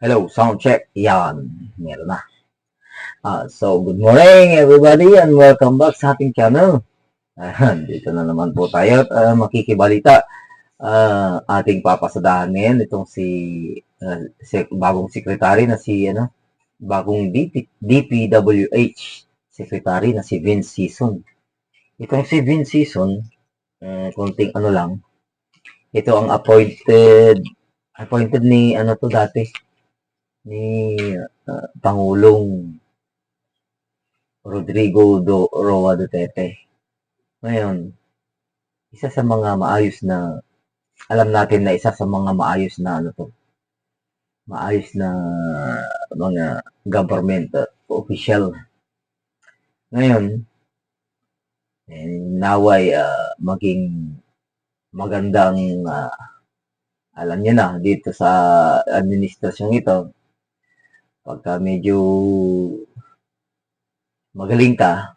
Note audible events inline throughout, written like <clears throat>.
Hello, sound check. Yan, meron na. Ah, so, good morning everybody and welcome back sa ating channel. Ayan, dito na naman po tayo at ah, makikibalita. Ah, ating papasadahan ngayon itong si, ah, si bagong sekretary na si ano, bagong DP, DPWH secretary na si Vince Season. Itong si Vince Season, eh, konting ano lang, ito ang appointed appointed ni ano to dati ni ah, Pangulong Rodrigo Do Roa Duterte. Ngayon, isa sa mga maayos na alam natin na isa sa mga maayos na ano to maayos na mga government uh, official. Ngayon, eh, naway ah, maging magandang ah, alam niyo na dito sa administrasyong ito pagka medyo magaling ka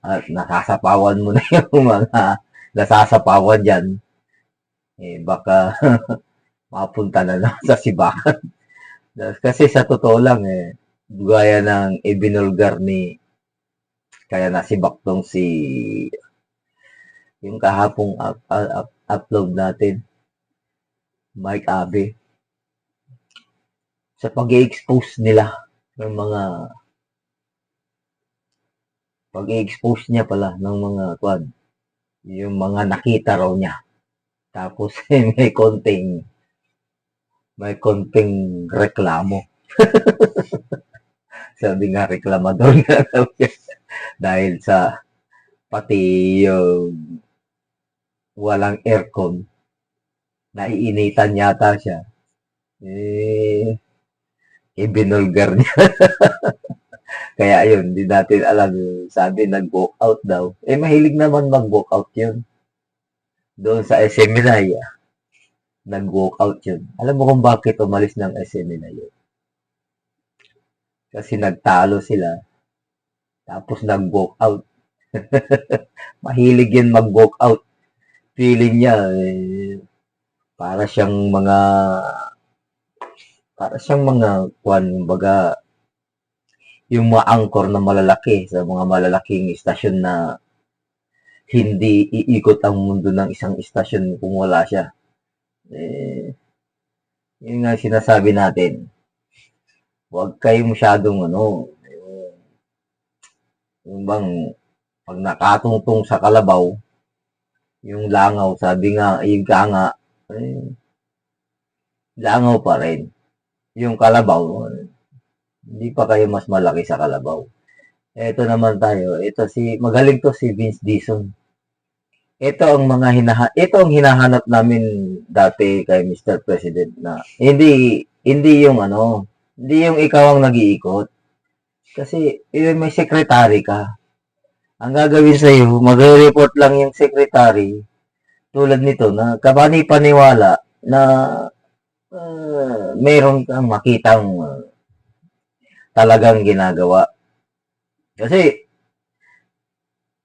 at nakasapawan mo na <laughs> yung mga nasasapawan dyan eh baka <laughs> mapunta na lang sa sibakan. Kasi sa totoo lang eh gaya ng ibinulgar ni kaya nasibak tong si yung kahapong up, up, upload natin Mike Abe sa pag expose nila ng mga pag expose niya pala ng mga kwan yung mga nakita raw niya. Tapos <laughs> may konting may konting reklamo. <laughs> Sabi nga reklamador nga <laughs> dahil sa pati yung walang aircon naiinitan yata siya. Eh ibinulgar niya. <laughs> Kaya yun hindi natin alam. Sabi nag-walk out daw. Eh mahilig naman mag-walk out yun. Doon sa SM Minaya nag-walk out yun. Alam mo kung bakit umalis ng SM Minaya kasi nagtalo sila. Tapos nag-walk out. <laughs> Mahilig yun mag-walk out. Feeling niya eh, para siyang mga para siyang mga kwan baga yung mga angkor na malalaki sa mga malalaking istasyon na hindi iikot ang mundo ng isang istasyon kung wala siya. Eh, yun nga sinasabi natin. Huwag kayo masyadong ano, yung, bang pag nakatungtong sa kalabaw, yung langaw, sabi nga, yung ka nga, eh, langaw pa rin. Yung kalabaw, hindi pa kayo mas malaki sa kalabaw. Ito naman tayo. Ito si magaling to si Vince Dison. Ito ang mga hinaha ito ang hinahanap namin dati kay Mr. President na hindi hindi yung ano, hindi yung ikaw ang nag-iikot. Kasi eh, may secretary ka. Ang gagawin sa iyo, magre-report lang yung secretary tulad nito na kabani paniwala na uh, meron kang makitang uh, talagang ginagawa. Kasi,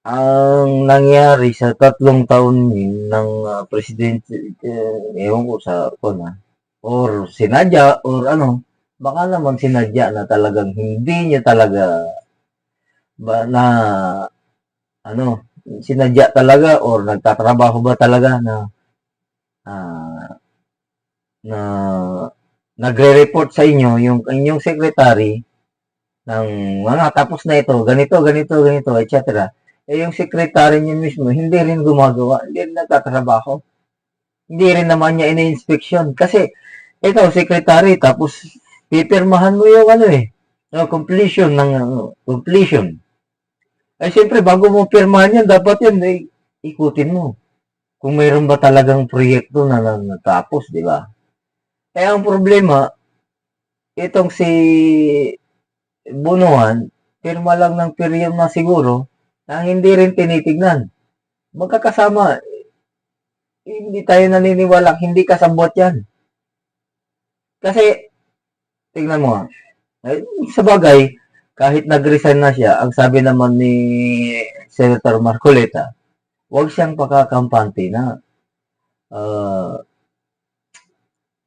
ang nangyari sa tatlong taon ng uh, presidente, uh, ewan ko sa ko na, or sinadya, or ano, baka naman sinadya na talagang hindi niya talaga ba, na ano, sinadya talaga or nagtatrabaho ba talaga na uh, na nagre-report sa inyo yung inyong secretary ng mga tapos na ito, ganito, ganito, ganito, etc. Eh yung secretary niya mismo, hindi rin gumagawa, hindi rin nagtatrabaho. Hindi rin naman niya ina-inspection. Kasi, ito, secretary, tapos pipirmahan mo yung ano eh, no, completion ng uh, completion. Eh, siyempre, bago mo pirmahan yan, dapat yan, eh, ikutin mo. Kung mayroon ba talagang proyekto na natapos, di ba? Kaya ang problema, itong si Bunuan, pirma lang ng period siguro na hindi rin tinitignan. Magkakasama, hindi tayo naniniwala, hindi kasabot yan. Kasi, tignan mo nga, eh, sa bagay, kahit nag-resign na siya, ang sabi naman ni Senator Marcoleta, huwag siyang pakakampante na uh,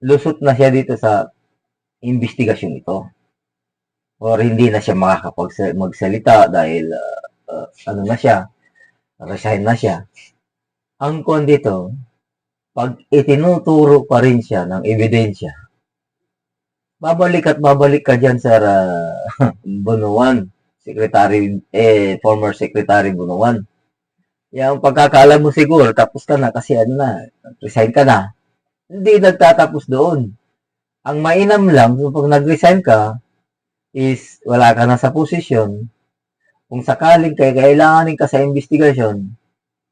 lusot na siya dito sa investigasyon ito. Or hindi na siya makakapag magsalita dahil ah, ah, ano na siya, resign na siya. Ang kon dito, pag itinuturo pa rin siya ng ebidensya, babalik at babalik ka dyan, Sir uh, <laughs> Bunuan, Secretary, eh, former Secretary Bunuan. Yung pagkakala mo siguro, tapos ka na kasi ano na, resign ka na. Hindi nagtatapos doon. Ang mainam lang, pag nag-resign ka, is wala ka na sa posisyon. Kung sakaling kay kailanganin ka sa investigasyon,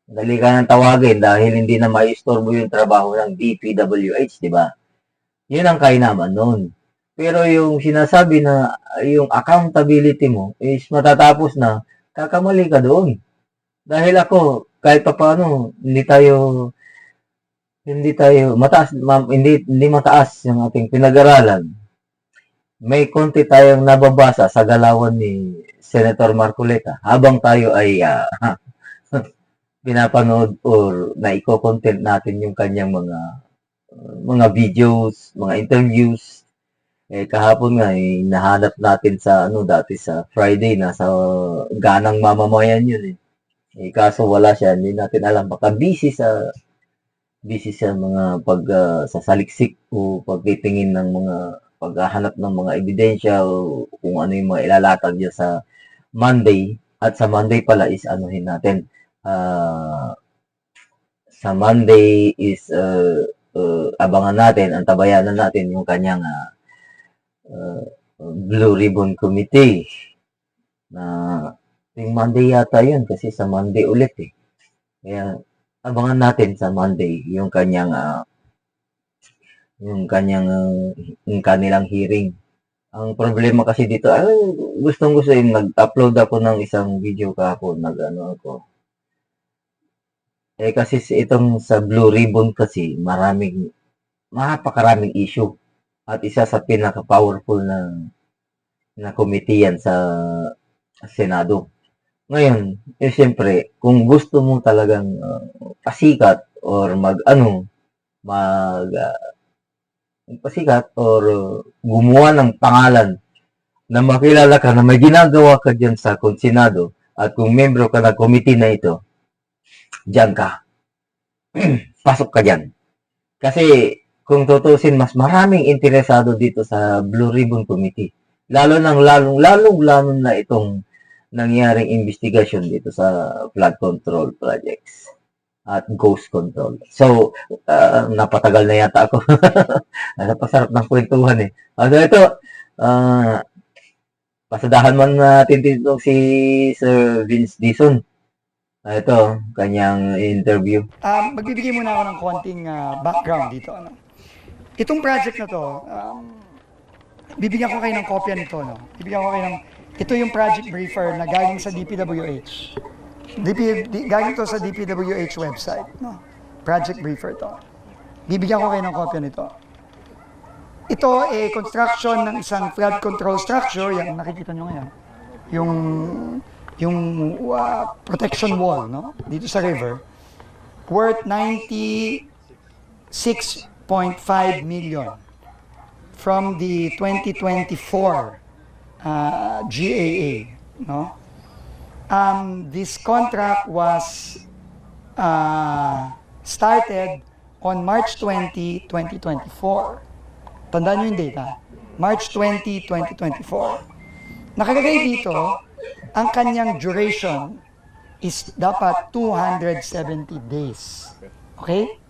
dali ka nang tawagin dahil hindi na maistorbo yung trabaho ng DPWH, di ba? Yun ang kainaman noon. Pero yung sinasabi na yung accountability mo is matatapos na, kakamali ka doon. Dahil ako, kahit pa paano, hindi tayo hindi tayo mataas ma, hindi hindi mataas yung ating pinag-aralan. May konti tayong nababasa sa galawan ni Senator Marcoleta habang tayo ay ah, <laughs> pinapanood or naiko-content natin yung kanyang mga mga videos, mga interviews. Eh kahapon nga eh, nahanap natin sa ano dati sa Friday na sa ganang mamamayan yun eh. Eh kaso wala siya, hindi natin alam baka busy sa busy sa mga pag ah, saliksik o pagtitingin ng mga paghahanap ng mga ebidensya o kung ano yung mga ilalatag niya sa Monday at sa Monday pala is anuhin natin ah, sa Monday is uh, uh, abangan natin, antabayanan natin yung kanyang ah, uh, Blue Ribbon Committee na yung Monday yata yun kasi sa Monday ulit eh. Kaya abangan natin sa Monday yung kanyang ah, yung kanyang ah, yung kanilang hearing. Ang problema kasi dito, ay, gustong gusto yung nag-upload ako ng isang video kahapon, nag ano ako. Eh kasi si itong sa Blue Ribbon kasi maraming napakaraming issue at isa sa pinaka-powerful na na committee yan sa Senado. Ngayon, eh siyempre, kung gusto mo talagang uh, pasikat or mag ano, mag uh, pasikat or uh, gumawa ng pangalan na makilala ka na may ginagawa ka dyan sa Senado at kung membro ka ng committee na ito, dyan ka. <clears throat> Pasok ka dyan. Kasi kung tutusin, mas maraming interesado dito sa Blue Ribbon Committee. Lalo nang lalong lalong lalo na itong nangyaring investigasyon dito sa flood control projects at ghost control. So, uh, napatagal na yata ako. <laughs> Napasarap ng kwentuhan eh. Also ito, uh, pasadahan man natin dito si Sir Vince Dison. Uh, ito, kanyang interview. Um, magbibigay muna ako ng konting ah, background dito. Ano? Itong project na to, um, bibigyan ko kayo ng kopya nito. No? Bibigyan ko kayo ng, ito yung project briefer na galing sa DPWH. DP, di, galing to sa DPWH website. No? Project briefer to. Bibigyan ko kayo ng kopya nito. Ito ay construction ng isang flood control structure, yung nakikita nyo ngayon. Yung yung uh, protection wall no dito sa river worth 96.5 million from the 2024 uh, GAA no um, this contract was uh, started on March 20 2024 tandaan nyo yung data March 20 2024 nakalagay dito ang kanyang duration is dapat 270 days. Okay?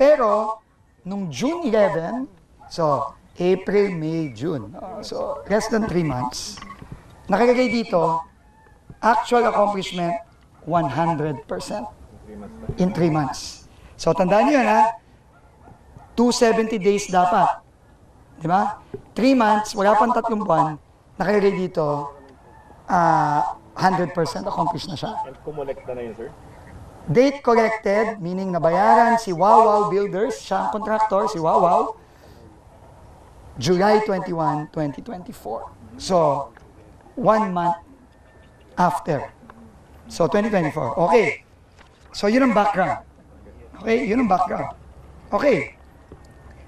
Pero, nung June 11, so, April, May, June, uh, so, less than 3 months, nakalagay dito, actual accomplishment, 100% in 3 months. So, tandaan niyo yan, ha? 270 days dapat. Di ba? 3 months, wala pang tatlong buwan, nakalagay dito, ah 100% accomplished na siya. And kumolekta na yun, sir? Date collected, meaning nabayaran si Wawaw Builders, siya ang contractor, si Wawaw, July 21, 2024. So, one month after. So, 2024. Okay. So, yun ang background. Okay, yun ang background. Okay.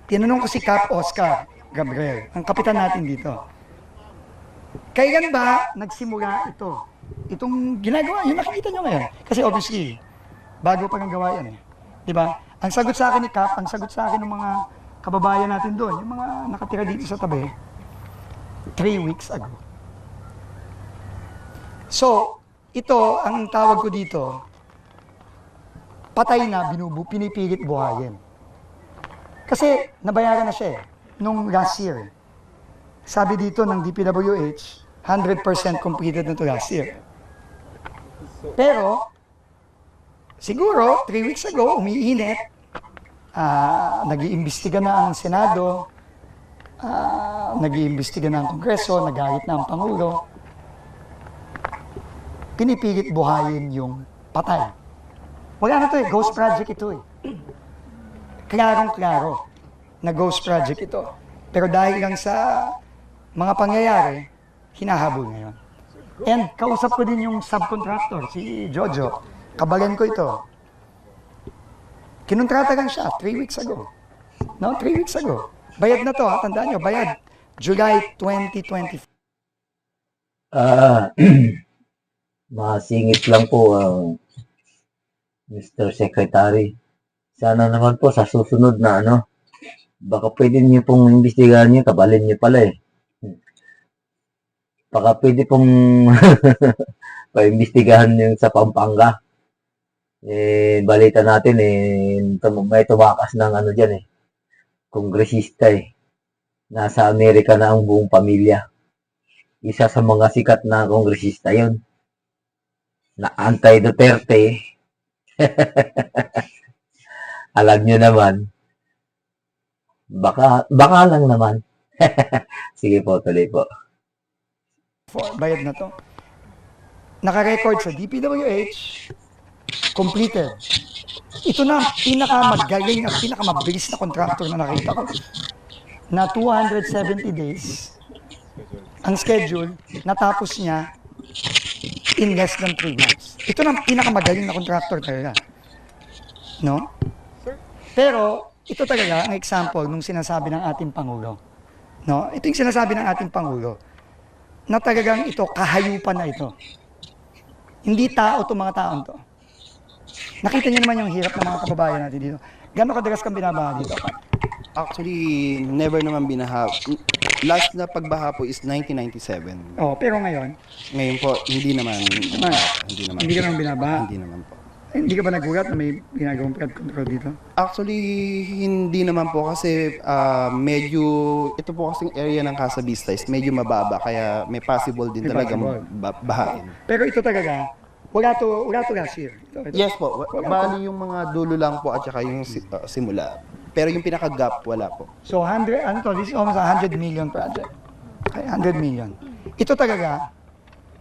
Tinanong ko si Cap Oscar. Gabriel, ang kapitan natin dito. Kailan ba nagsimula ito? Itong ginagawa, yung nakikita nyo ngayon. Kasi obviously, bago pa ng gawa yan eh. Di ba? Ang sagot sa akin ni Cap, ang sagot sa akin ng mga kababayan natin doon, yung mga nakatira dito sa tabi, three weeks ago. So, ito, ang tawag ko dito, patay na, binubu, pinipilit buhayin. Kasi nabayaran na siya eh, nung last year. Sabi dito ng DPWH, 100% completed na to last year. Pero, siguro, three weeks ago, umiinit, ah nag-iimbestiga na ang Senado, ah nag-iimbestiga na ang Kongreso, nagalit na ang Pangulo, pinipilit buhayin yung patay. Wala na to eh, ghost project ito eh. Klarong-klaro na ghost project ito. Pero dahil lang sa mga pangyayari, hinahabol ngayon. And kausap ko din yung subcontractor, si Jojo. Kabalan ko ito. Kinontrata lang siya, three weeks ago. No, three weeks ago. Bayad na to, ha? tandaan nyo, bayad. July 2024. Ah, <clears throat> masingit lang po ang Mr. Secretary. Sana naman po sa susunod na ano, baka pwede niyo pong imbestigahan niyo, kabalin niyo pala eh. Baka pwede pong <laughs> paimbestigahan niyo sa Pampanga. Eh, balita natin eh, may tumakas ng ano dyan eh, kongresista eh. Nasa Amerika na ang buong pamilya isa sa mga sikat na kongresista yon na anti-Duterte. <laughs> Alam nyo naman, baka, baka lang naman. <laughs> Sige po, tuloy po. bayad na to. Naka-record sa DPWH, completed. Ito na pinakamagaling at pinakamabilis na contractor na nakita ko. Na 270 days ang schedule, natapos niya in less than 3 months. Ito na pinakamagaling na contractor talaga. No? Pero, ito talaga ang example nung sinasabi ng ating Pangulo. No? Ito yung sinasabi ng ating Pangulo na talagang ito, kahayupan na ito. Hindi tao itong mga taon to. Nakita niyo naman yung hirap ng mga kababayan natin dito. Gano'ng kadagas kang binabaha dito? Actually, never naman binaha. Last na pagbaha po is 1997. Oh, pero ngayon, Ngayon po, hindi naman. Ah, hindi naman. hindi ka naman binabaha. Hindi naman po. Hindi ka ba nagulat na may ginagawang flood control dito? Actually, hindi naman po kasi ah, medyo, ito po kasing area ng Casa Vista is medyo mababa kaya may possible din May talaga possible. ba- bahain. Pero ito talaga, wala to, wala to last year. Ito, ito. Yes po, wa- bali yung mga dulo lang po at saka yung si- ah, simula. Pero yung pinaka-gap, wala po. So 100, ano to, this is almost a 100 million project. Okay, 100 million. Ito talaga,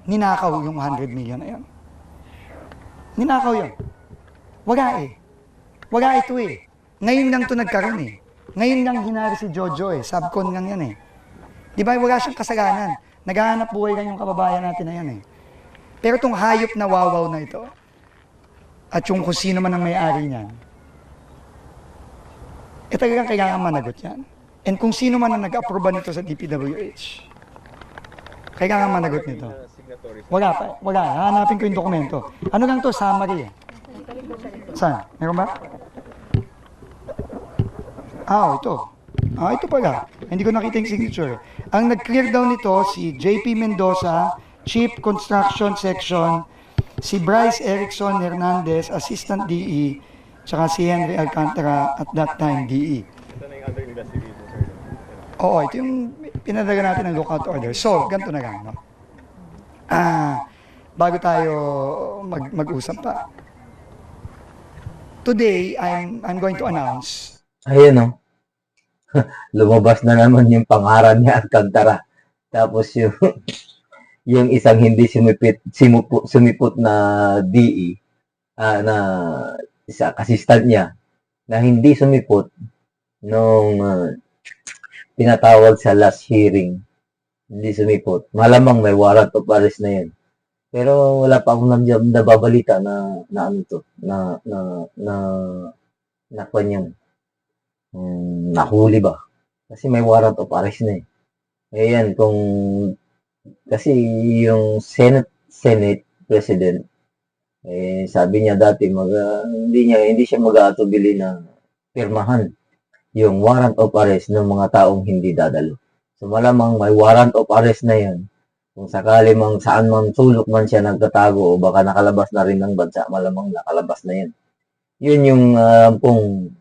ninakaw yung 100 million na yun. Ninakaw yun. Wala eh. Wala ito eh. Ngayon lang to nagkaroon eh. Ngayon lang hinari si Jojo eh. Subcon lang yan eh. Di ba wala siyang kasalanan. Naghahanap buhay lang yung kababayan natin na yan eh. Pero itong hayop na wawaw na ito, at yung kung sino man ang may-ari niyan, eh talagang kailangan managot yan. And kung sino man ang nag-aproba nito sa DPWH, kailangan managot nito. Wala pa. Wala. Hanapin ko yung dokumento. Ano lang to? Summary eh. Saan? Meron ba? Ah, oh, ito. Ah, ito pala. Hindi ko nakita yung signature. Ang nag-clear down nito, si JP Mendoza, Chief Construction Section, si Bryce Erickson Hernandez, Assistant DE, tsaka si Henry Alcantara at that time DE. Oo, ito yung pinadala natin ng lookout order. So, ganito na lang, no? Ah, bago tayo mag mag-usap pa. Today, I'm I'm going to announce. Ayun o. <laughs> Lumabas na naman yung pangaran ni Alcantara. Tapos yung <laughs> yung isang hindi sumipit, simupu, sumipot na DE ah, na isa assistant niya na hindi sumipot nung ah, tinatawag sa last hearing. Hindi sumipot. Malamang may warrant of arrest na yan. Pero wala pa akong nababalita na na ano to, na na na na kanyang mm, nahuli ba? Kasi may warrant of arrest na eh. Ayan, kung kasi yung Senate Senate President eh sabi niya dati mag ah, hindi niya hindi siya mag-aatubili na pirmahan yung warrant of arrest ng mga taong hindi dadalo. So malamang may warrant of arrest na yan. Kung sakali mang saan man sulok man siya nagtatago o baka nakalabas na rin ng bansa, malamang nakalabas na yan. Yun yung ah, pong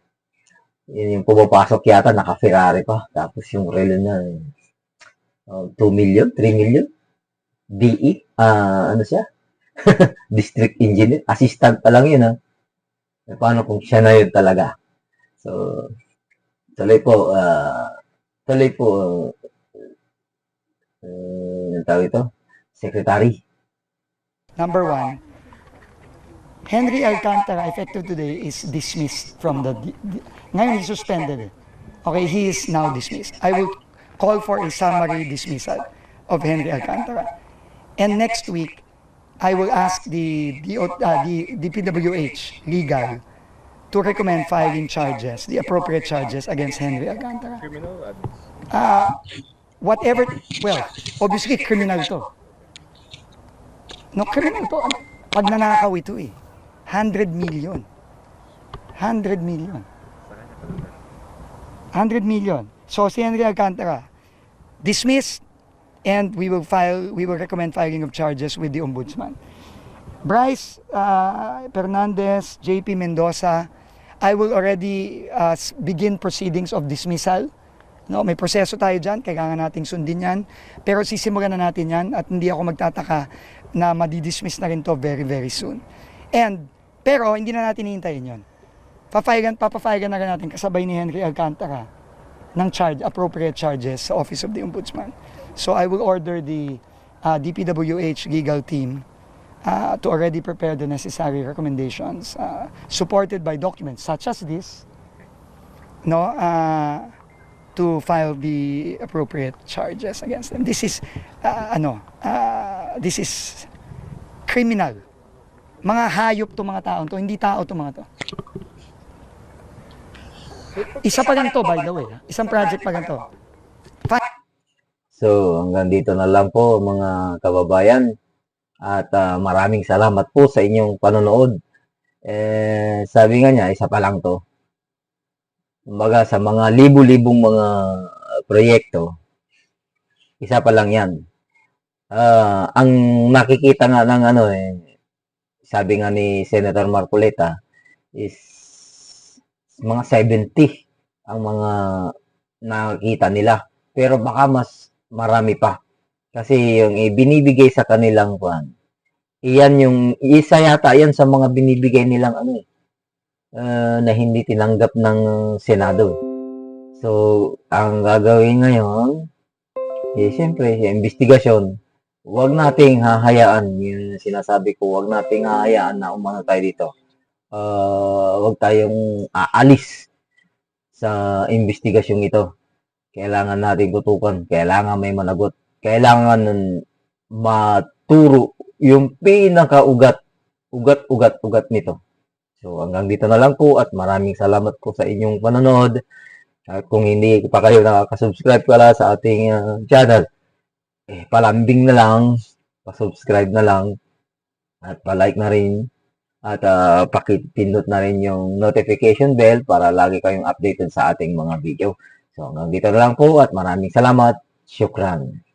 yun yung pumapasok yata naka-Ferrari pa. Tapos yung relo na uh, 2 million, 3 million. DE, ah ano siya? <laughs> District Engineer. Assistant pa lang yun ha. Eh, paano kung siya na yun talaga? So, tuloy po, ah tuloy po, uh, yung tawag ito? Secretary. Number one, Henry Alcantara, effective today, is dismissed from the... ngayon, he's suspended. Okay, he is now dismissed. I will call for a summary dismissal of Henry Alcantara. And next week, I will ask the, the, uh, the, the PWH legal to recommend filing charges, the appropriate charges against Henry Alcantara. Criminal Uh, whatever, well, obviously criminal to. No, criminal to. Pag nanakaw ito eh. 100 million. 100 million. 100 million. So si Henry Alcantara, dismissed and we will file, we will recommend filing of charges with the Ombudsman. Bryce uh, Fernandez, JP Mendoza, I will already uh, begin proceedings of dismissal. No, may proseso tayo dyan, kailangan nating sundin yan. Pero sisimulan na natin yan at hindi ako magtataka na madidismiss na rin to very, very soon. And, pero hindi na natin hihintayin yun. Papayagan, papapayagan na rin natin kasabay ni Henry Alcantara ng charge, appropriate charges sa Office of the Ombudsman. So I will order the uh, DPWH legal team uh, to already prepare the necessary recommendations uh, supported by documents such as this no uh, to file the appropriate charges against them. This is uh, ano uh, this is criminal. Mga hayop to mga taon to hindi tao to mga to isa pa lang to by the way isang project pa lang to So, hanggang dito na lang po mga kababayan. At ah, maraming salamat po sa inyong panonood. Eh, sabi nga niya, isa pa lang to. Kumbaga, sa mga libu-libong mga proyekto, isa pa lang yan. Ah, ang nakikita nga ng ano eh, sabi nga ni Senator Marcoleta, is mga 70 ang mga nakikita nila. Pero baka mas marami pa. Kasi yung binibigay sa kanilang kwan, iyan yung, isa yata yan sa mga binibigay nilang ano eh, ah, na hindi tinanggap ng Senado. So, ang gagawin ngayon, eh, siyempre, investigasyon, huwag nating hahayaan, yung sinasabi ko, huwag nating hahayaan na umano tayo dito. Ah, huwag tayong aalis sa investigasyong ito. Kailangan natin tutukan, kailangan may managot, kailangan maturo yung pinakaugat, ugat, ugat, nito. So hanggang dito na lang po at maraming salamat po sa inyong panonood. At kung hindi pa kayo nakaka-subscribe pala sa ating ah, channel, eh, palambing na lang, pa-subscribe na lang, at pa-like na rin, at uh, pakipindot na rin yung notification bell para lagi kayong updated sa ating mga video. So hanggang dito na lang po at maraming salamat. Syukran.